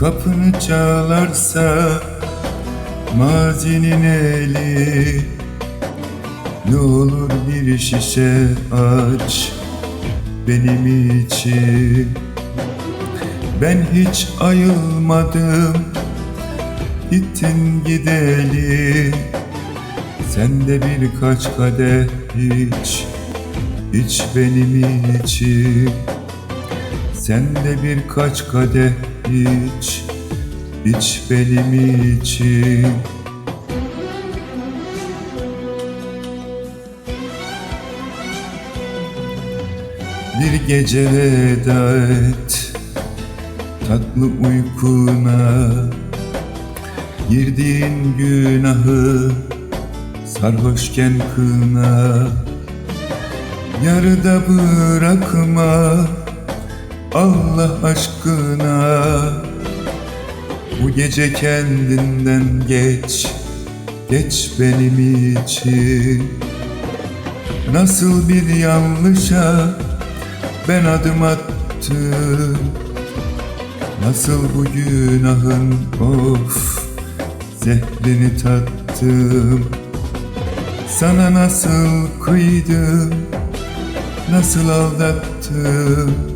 Kapını çalarsa mazinin eli Ne olur bir şişe aç benim için. Ben hiç ayılmadım Gittin gideli. Sen de birkaç kadeh iç İç benim için Sen de birkaç kadeh iç İç benim için. Bir gece veda et Tatlı uykuna. Girdiğin günahı Sarhoşken kına. Yarıda bırakma Allah aşkına. Bu gece kendinden geç Geç benim için. Nasıl bir yanlışa ben adım attım. Nasıl bu günahın of zehrini tattım. Sana nasıl kıydım Nasıl aldattım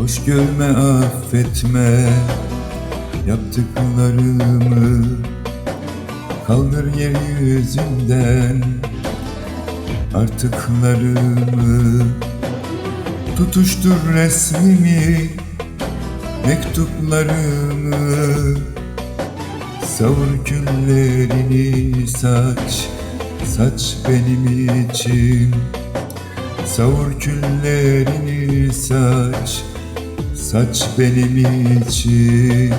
Hoş görme affetme. Yaptıklarımı Kaldır yeryüzünden Artıklarımı Tutuştur resmimi Mektuplarımı. Savur küllerini saç Saç benim için. Savur küllerini saç Saç benim için